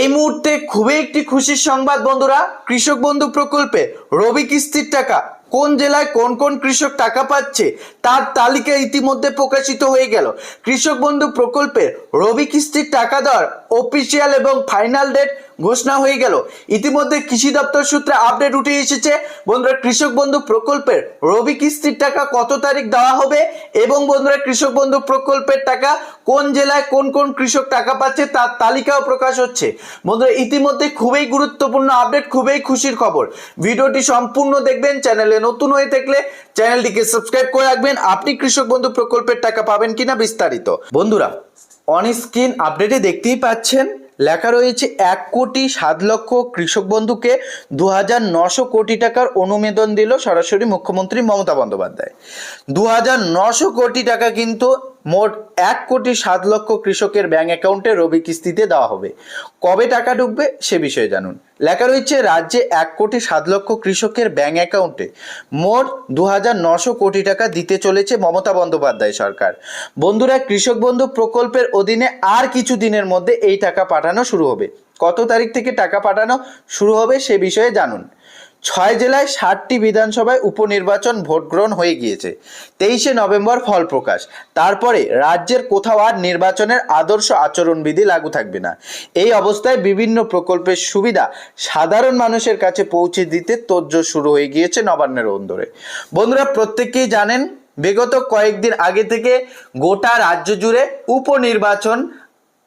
এই মুহূর্তে খুবই একটি খুশির সংবাদ, বন্ধুরা। কৃষক বন্ধু প্রকল্পে রবি কিস্তির টাকা কোন জেলায় কোন কোন কৃষক টাকা পাচ্ছে তার তালিকা ইতিমধ্যে প্রকাশিত হয়ে গেল। কৃষক বন্ধু প্রকল্পে রবি কিস্তির টাকা দেওয়ার অফিসিয়াল এবং ফাইনাল ডেট ঘোষণা হয়ে গেল। ইতিমধ্যে কৃষি দপ্তর সূত্রে আপডেট উঠে এসেছে। বন্ধুরা, কৃষক বন্ধু প্রকল্পের রবি কিস্তির টাকা কত তারিখ দেওয়া হবে এবং বন্ধুরা, কৃষক বন্ধু প্রকল্পের টাকা কোন জেলায় কোন কোন কৃষক টাকা পাচ্ছে তার তালিকাও প্রকাশ হচ্ছে। বন্ধুরা, ইতিমধ্যে খুবই গুরুত্বপূর্ণ আপডেট খুবই খুশির খবর। ভিডিওটি সম্পূর্ণ দেখবেন, চ্যানেলে নতুন হয়ে থাকলে চ্যানেলটিকে সাবস্ক্রাইব করে রাখবেন। আপনি কৃষক বন্ধু প্রকল্পের টাকা পাবেন কিনা বিস্তারিত। বন্ধুরা অন স্ক্রিন আপডেটে দেখতেই পাচ্ছেন, লেখা রয়েছে এক কোটি সাত লক্ষ কৃষক বন্ধুকে দু হাজার নশো কোটি টাকার অনুমোদন দিল সরাসরি মুখ্যমন্ত্রী মমতা বন্দ্যোপাধ্যায়। দু হাজার নশো কোটি টাকা কিন্তু মোট এক কোটি সাত লক্ষ কৃষকের ব্যাংক অ্যাকাউন্টে রবি কিস্তিতে দেওয়া হবে। কবে টাকা ঢুকবে সে বিষয়ে জানুন। লেখা রয়েছে, রাজ্যে এক কোটি সাত লক্ষ কৃষকের ব্যাংক অ্যাকাউন্টে মোট দু হাজার নশো কোটি টাকা দিতে চলেছে মমতা বন্দ্যোপাধ্যায় সরকার। বন্ধুরা, কৃষক বন্ধু প্রকল্পের অধীনে আর কিছু দিনের মধ্যে এই টাকা পাঠানো শুরু হবে। কত তারিখ থেকে টাকা পাঠানো শুরু হবে সে বিষয়ে জানুন। ছয় জেলায় ষাটটি বিধানসভায় উপনির্বাচন ভোট গ্রহণ হয়ে গিয়েছে। তেইশে নভেম্বর ফল প্রকাশ। তারপরে রাজ্যের কোথাও আর নির্বাচনের আদর্শ আচরণবিধি লাগু থাকবে না। এই অবস্থায় বিভিন্ন প্রকল্পের সুবিধা সাধারণ মানুষের কাছে পৌঁছে দিতে তোড়জোড় শুরু হয়ে গিয়েছে নবান্নের অন্দরে। বন্ধুরা প্রত্যেকেই জানেন, বিগত কয়েকদিন আগে থেকে গোটা রাজ্য জুড়ে উপনির্বাচন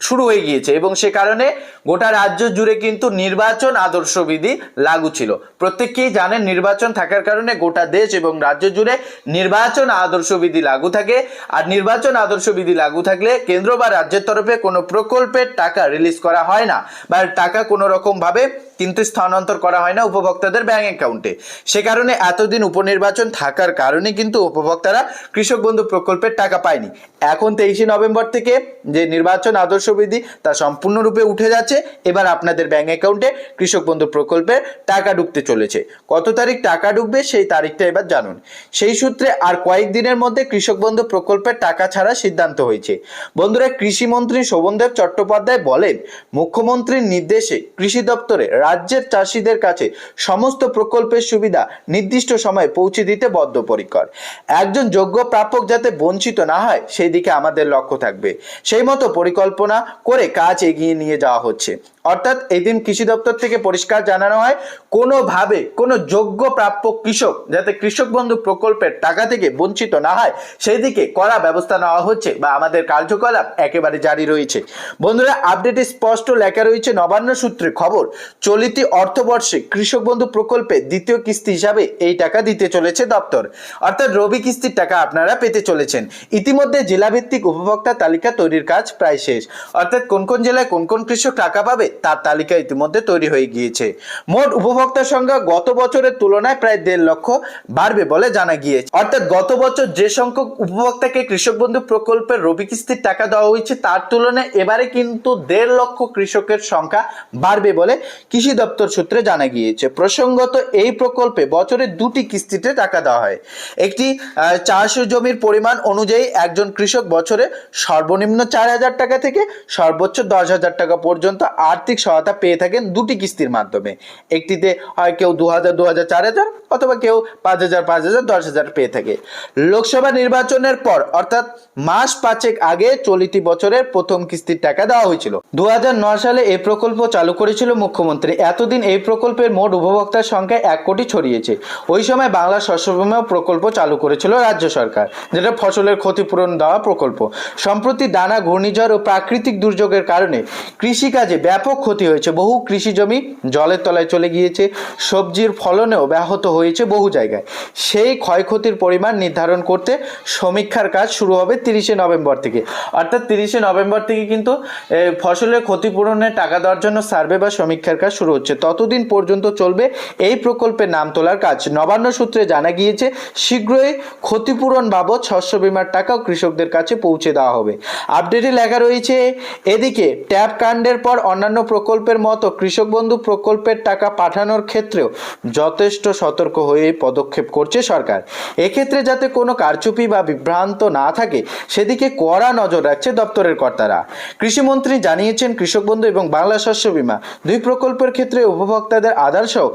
শুরু হয়ে গিয়েছে এবং সে কারণে গোটা রাজ্য জুড়ে কিন্তু নির্বাচন আদর্শবিধি লাগু ছিল। প্রত্যেককেই জানেন নির্বাচন থাকার কারণে গোটা দেশ এবং রাজ্য জুড়ে নির্বাচন আদর্শবিধি লাগু থাকে। আর নির্বাচন আদর্শবিধি লাগু থাকলে কেন্দ্র বা রাজ্যের তরফে কোনো প্রকল্পের টাকা রিলিজ করা হয় না বা টাকা কোনো রকম ভাবে কিন্তু স্থানান্তর করা হয় না উপভোক্তাদের ব্যাংক অ্যাকাউন্টে সে কারণে এতদিন উপনির্বাচন থাকার কারণে কিন্তু উপভোক্তারা কৃষক বন্ধু প্রকল্পের টাকা পায়নি। এখন তেইশে নভেম্বর থেকে যে নির্বাচন আদর্শবিধি তা সম্পূর্ণরূপে উঠে যাচ্ছে। এবার আপনাদের ব্যাংক অ্যাকাউন্টে কৃষক বন্ধু প্রকল্পের টাকা ঢুকতে চলেছে। কত তারিখ টাকা ঢুকবে সেই তারিখটা এবার জানুন। সেই সূত্রে আর কয়েকদিনের মধ্যে কৃষক বন্ধু প্রকল্পের টাকা ছাড়া সিদ্ধান্ত হয়েছে। বন্ধুরা কৃষিমন্ত্রী শোভনদেব চট্টোপাধ্যায় বলেন, মুখ্যমন্ত্রীর নির্দেশে কৃষি দপ্তরে রাজ্যের চাষিদের কাছে সমস্ত প্রকল্পের সুবিধা নির্দিষ্ট সময়ে পৌঁছে দিতে বদ্ধপরিকর। একজন যোগ্য প্রাপক যাতে বঞ্চিত না হয়, সেই দিকে আমাদের লক্ষ্য থাকবে। সেই মতো পরিকল্পনা করে কাজ এগিয়ে নিয়ে যাওয়া হচ্ছে। অর্থাৎ এই দিন কৃষি দপ্তর থেকে পরিষ্কার জানানো হয়, কোনোভাবে কোনো যোগ্য প্রাপ্য কৃষক যাতে কৃষক বন্ধু প্রকল্পের টাকা থেকে বঞ্চিত না হয় সেই দিকে করা ব্যবস্থা নেওয়া হচ্ছে বা আমাদের কার্যকলাপ একেবারে জারি রয়েছে। বন্ধুরা, আপডেটে স্পষ্ট লেখা রয়েছে নবান্ন সূত্রে খবর, চলিত অর্থবর্ষে কৃষক বন্ধু প্রকল্পে দ্বিতীয় কিস্তি হিসাবে এই টাকা দিতে চলেছে দপ্তর। অর্থাৎ রবি কিস্তির টাকা আপনারা পেতে চলেছেন। ইতিমধ্যে জেলাভিত্তিক উপভোক্তা তালিকা তৈরির কাজ প্রায় শেষ। অর্থাৎ কোন কোন জেলায় কোন কোন কৃষক টাকা পাবে তার তালিকা ইতিমধ্যে তৈরি হয়ে গিয়েছে। মোট উপভোক্তার সংখ্যা গত বছরের তুলনায় প্রায় দেড় লক্ষ বাড়বে বলে জানা গিয়েছে। অর্থাৎ গত বছর যে সংখ্যক উপভোক্তাকে কৃষক বন্ধু প্রকল্পের রবি কিস্তির টাকা দেওয়া হয়েছে, তার তুলনায় এবারে কিন্তু দেড় লক্ষ কৃষকের সংখ্যা বাড়বে বলে কৃষি দপ্তর সূত্রে জানা গিয়েছে। প্রসঙ্গত, এই প্রকল্পে বছরে দুটি কিস্তিতে টাকা দেওয়া হয়। একটি চাষ জমির পরিমাণ অনুযায়ী একজন কৃষক বছরে সর্বনিম্ন চার হাজার টাকা থেকে সর্বোচ্চ দশ হাজার টাকা পর্যন্ত আর্থিক সহায়তা পেয়ে থাকেন দুটি কিস্তির মাধ্যমে। একটিতে হয় কেউ দু হাজার দু হাজার চার হাজার অথবা কেউ পাঁচ হাজার পাঁচ হাজার, দশ হাজার পেয়ে থাকে। লোকসভা নির্বাচনের পর, অর্থাৎ মাস পাঁচেক আগে চলিতি বছরের প্রথম কিস্তির টাকা দেওয়া হয়েছিল। দু সালে এই প্রকল্প চালু করেছিল মুখ্যমন্ত্রী। এতদিন এই প্রকল্পের মোট উপভোক্তার সংখ্যা এক কোটি ছড়িয়েছে। ওই সময় বাংলা শস্য বীমা প্রকল্প চালু করেছিল রাজ্য সরকার, যেটা ফসলের ক্ষতিপূরণ দেওয়া প্রকল্প। সম্প্রতি দানা ঘূর্ণিঝড় ও প্রাকৃতিক দুর্যোগের কারণে কৃষিকাজে ব্যাপক ক্ষতি হয়েছে। বহু কৃষি জমি জলের তলায় চলে গিয়েছে। সবজির ফলনেও ব্যাহত হয়েছে বহু জায়গায়। সেই ক্ষয়ক্ষতির পরিমাণ নির্ধারণ করতে সমীক্ষার কাজ শুরু হবে তিরিশে নভেম্বর থেকে। অর্থাৎ তিরিশে নভেম্বর থেকে কিন্তু ফসলের ক্ষতিপূরণের টাকা দেওয়ার জন্য সার্ভে বা সমীক্ষার কাজ শুরু হচ্ছে। ততদিন পর্যন্ত চলবে এই প্রকল্পের নাম তোলার কাজ। নবান্ন সূত্রে জানা গিয়েছে, শীঘ্রই ক্ষতিপূরণ বাবদ শস্য বীমার টাকাও কৃষকদের কাছে পৌঁছে দেওয়া হবে। আপডেটে লেখা রয়েছে, এদিকে ট্যাব কাণ্ডের পর অন্যান্য প্রকল্পের মতো কৃষক বন্ধু প্রকল্পের টাকা পাঠানোর ক্ষেত্রেও যথেষ্ট সতর্ক হয়ে পদক্ষেপ করছে সরকার। এক্ষেত্রে যাতে কোনো কারচুপি বা বিভ্রান্ত না থাকে, সেদিকে কড়া নজর রাখছে দপ্তরের কর্তারা। কৃষিমন্ত্রী জানিয়েছেন, কৃষক বন্ধু এবং বাংলা শস্য বীমা দুই প্রকল্পের ক্ষেত্রে উপভোক্তাদের আধার সহ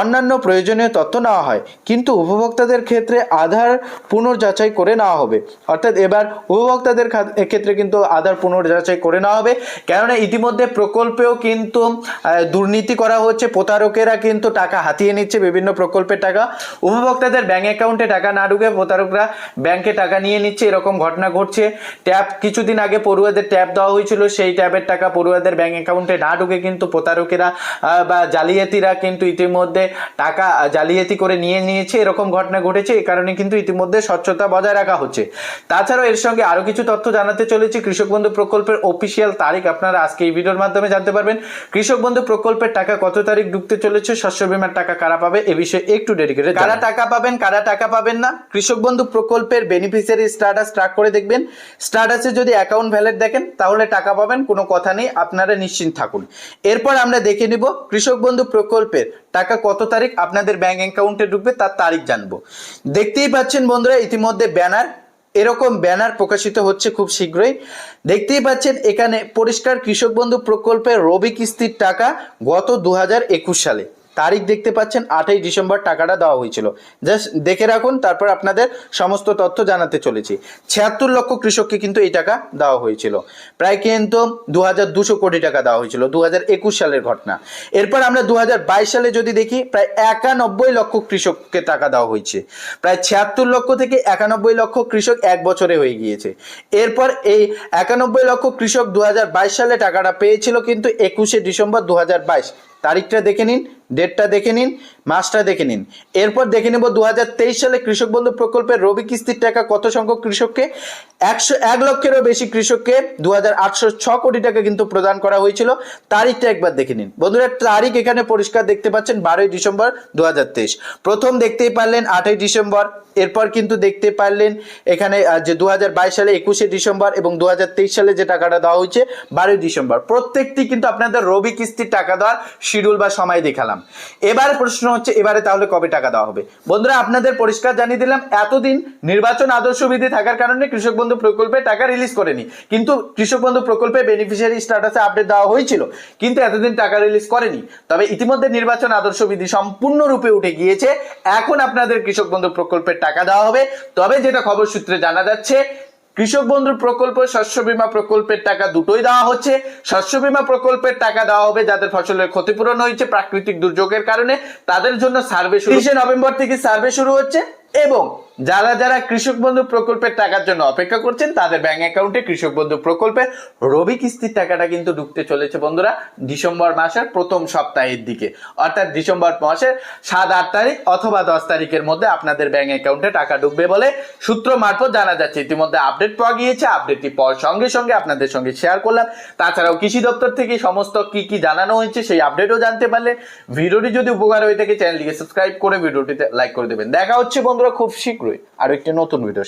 অন্যান্য প্রয়োজনীয় তথ্য নেওয়া হয়। কিন্তু উপভোক্তাদের ক্ষেত্রে আধার পুনর্যাচাই করে নেওয়া হবে। অর্থাৎ এবার উপভোক্তাদের ক্ষেত্রে কিন্তু আধার পুনর্যাচাই করে নেওয়া হবে। কেননা ইতিমধ্যে প্রকল্পেও কিন্তু দুর্নীতি করা হচ্ছে, প্রতারকেরা কিন্তু টাকা হাতিয়ে নিচ্ছে বিভিন্ন প্রকল্পের টাকা। উপভোক্তাদের ব্যাঙ্ক অ্যাকাউন্টে টাকা না ঢুকে প্রতারকরা ব্যাংকে টাকা নিয়ে নিচ্ছে, এরকম ঘটনা ঘটছে। ট্যাব কিছুদিন আগে পড়ুয়াদের ট্যাব দেওয়া হয়েছিল, সেই ট্যাবের টাকা পড়ুয়াদের ব্যাঙ্ক অ্যাকাউন্টে না ঢুকে কিন্তু প্রতারকেরা বা জালিয়াতিরা কিন্তু ইতিমধ্যে টাকা জালিয়াতি করে নিয়ে নিয়েছে, এরকম ঘটনা ঘটেছে এই কারণে কিন্তু ইতিমধ্যে স্বচ্ছতা বজায় রাখা হচ্ছে। তাছাড়াও এর সঙ্গে আরও কিছু তথ্য জানাতে চলেছি, কৃষক বন্ধু প্রকল্পের অফিসিয়াল তারিখ, আপনারা আজকে এই ভিডিওর মাধ্যমে জানতে পারবেন। কৃষক বন্ধু, প্রকল্পের টাকা কত তারিখ ঢুকতে চলেছে, শস্য বীমার টাকা কারা পাবে, এ বিষয়ে একটু ডেডিকেটেড কারা টাকা পাবেন, কারা টাকা পাবেন না, কৃষক বন্ধু, প্রকল্পের বেনিফিসিয়ারি স্ট্যাটাস ট্র্যাক করে দেখবেন। স্ট্যাটাসে যদি অ্যাকাউন্ট ভ্যালিড দেখেন, তাহলে টাকা পাবেন, কোনো কথা নেই, আপনারা নিশ্চিন্ত থাকুন। এরপর আমরা দেখে নিব, কৃষক বন্ধু, প্রকল্পের টাকা কত তারিখ, আপনাদের ব্যাংক অ্যাকাউন্টে ঢুকবে তার তারিখ জানব। দেখতেই পাচ্ছেন বন্ধুরা, ইতিমধ্যে ব্যানার এরকম ব্যানার প্রকাশিত হচ্ছে খুব শীঘ্রই। দেখতেই পাচ্ছেন, এখানে পরিষ্কার কৃষক বন্ধু প্রকল্পের রবি কিস্তির টাকা গত দুহাজার একুশ সালে। তারিখ দেখতে পাচ্ছেন আটই ডিসেম্বর টাকাটা দেওয়া হয়েছিল। জাস্ট দেখে রাখুন, তারপর আপনাদের সমস্ত তথ্য জানাতে চলেছি। ছিয়াত্তর লক্ষ কৃষককে কিন্তু এই টাকা দেওয়া হয়েছিল। প্রায় কিন্তু দু হাজার দুশো কোটি টাকা দেওয়া হয়েছিল দু হাজার একুশ সালের ঘটনা। এরপর আমরা দু হাজার বাইশ সালে যদি দেখি, প্রায় একানব্বই লক্ষ কৃষককে টাকা দেওয়া হয়েছে। প্রায় ছিয়াত্তর লক্ষ থেকে একানব্বই লক্ষ কৃষক এক বছরে হয়ে গিয়েছে। এরপর এই একানব্বই লক্ষ কৃষক দু হাজার বাইশ সালে টাকাটা পেয়েছিল কিন্তু একুশে ডিসেম্বর দু হাজার বাইশ। তারিখটা দেখে নিন, ডেটটা দেখে নিন, মাসটা দেখে নিন। এরপর দেখে নেব দু হাজার তেইশ সালে কৃষক বন্ধু প্রকল্পের রবি কিস্তির টাকা কত সংখ্যক কৃষককে? একশো এক লক্ষেরও বেশি কৃষককে দু ছ কোটি টাকা কিন্তু প্রদান করা হয়েছিল। তারিখটা একবার দেখে নিন। বন্ধুরা, তারিখ এখানে পরিষ্কার দেখতে পাচ্ছেন, বারোই ডিসেম্বর দু হাজার তেইশ। প্রথম দেখতেই পারলেন আটই ডিসেম্বর, এরপর কিন্তু দেখতে পারলেন এখানে যে দু হাজার বাইশ সালে একুশে ডিসেম্বর এবং দু হাজার তেইশ সালে যে টাকাটা দেওয়া হয়েছে, বারোই ডিসেম্বর। প্রত্যেকটি কিন্তু আপনাদের রবি কিস্তির টাকা দেওয়ার শিডিউল বা সময় দেখালাম। এবার প্রশ্ন হচ্ছে, এবারে তাহলে কবে টাকা দেওয়া হবে? বন্ধুরা, আপনাদের পরিষ্কার জানিয়ে দিলাম, এতদিন নির্বাচন আদর্শ বিধি থাকার কারণে কৃষক বন্ধু প্রকল্পে টাকা রিলিজ করেনি। কিন্তু কৃষক বন্ধু প্রকল্পে বেনিফিশিয়ারি স্ট্যাটাসে আপডেট দেওয়া হয়েছিল, কিন্তু এতদিন টাকা রিলিজ করেনি। তবে ইতিমধ্যে নির্বাচন আদর্শ বিধি সম্পূর্ণরূপে উঠে গিয়েছে। এখন আপনাদের কৃষক বন্ধু প্রকল্পের টাকা দেওয়া হবে। তবে যেটা খবর সূত্রে জানা যাচ্ছে কৃষক বন্ধু প্রকল্প শস্য বীমা প্রকল্পের টাকা দুটোই দেওয়া হচ্ছে। শস্য বীমা প্রকল্পের টাকা দেওয়া হবে যাদের ফসলের ক্ষতিপূরণ হয়েছে, প্রাকৃতিক দুর্যোগের কারণে। তাদের জন্য সার্ভে শুরু নভেম্বর থেকে সার্ভে শুরু হচ্ছে এবং যারা যারা কৃষক বন্ধু প্রকল্পের টাকার জন্য অপেক্ষা করছেন, তাদের ব্যাংক অ্যাকাউন্টে কৃষক বন্ধু প্রকল্পের রবি কিস্তির টাকাটা কিন্তু ঢুকতে চলেছে বন্ধুরা ডিসেম্বর মাসের প্রথম সপ্তাহের দিকে। অর্থাৎ ডিসেম্বর মাসের সাত, আট তারিখ অথবা দশ তারিখের মধ্যে আপনাদের ব্যাংক অ্যাকাউন্টে টাকা ঢুকবে বলে সূত্র মারফত জানা যাচ্ছে। ইতিমধ্যে আপডেট পাওয়া গিয়েছে আপডেটটি পাওয়ার সঙ্গে সঙ্গে আপনাদের সঙ্গে শেয়ার করলাম। তাছাড়াও কৃষি দপ্তর থেকে সমস্ত কি কি জানানো হয়েছে সেই আপডেটও জানতে পারলে ভিডিওটি যদি উপকার হয়ে থাকে চ্যানেলটিকে সাবস্ক্রাইব করে ভিডিওটিতে লাইক করে দেবেন। দেখা হচ্ছে বন্ধুরা খুব শীঘ্রই আরও একটি নতুন ভিডিও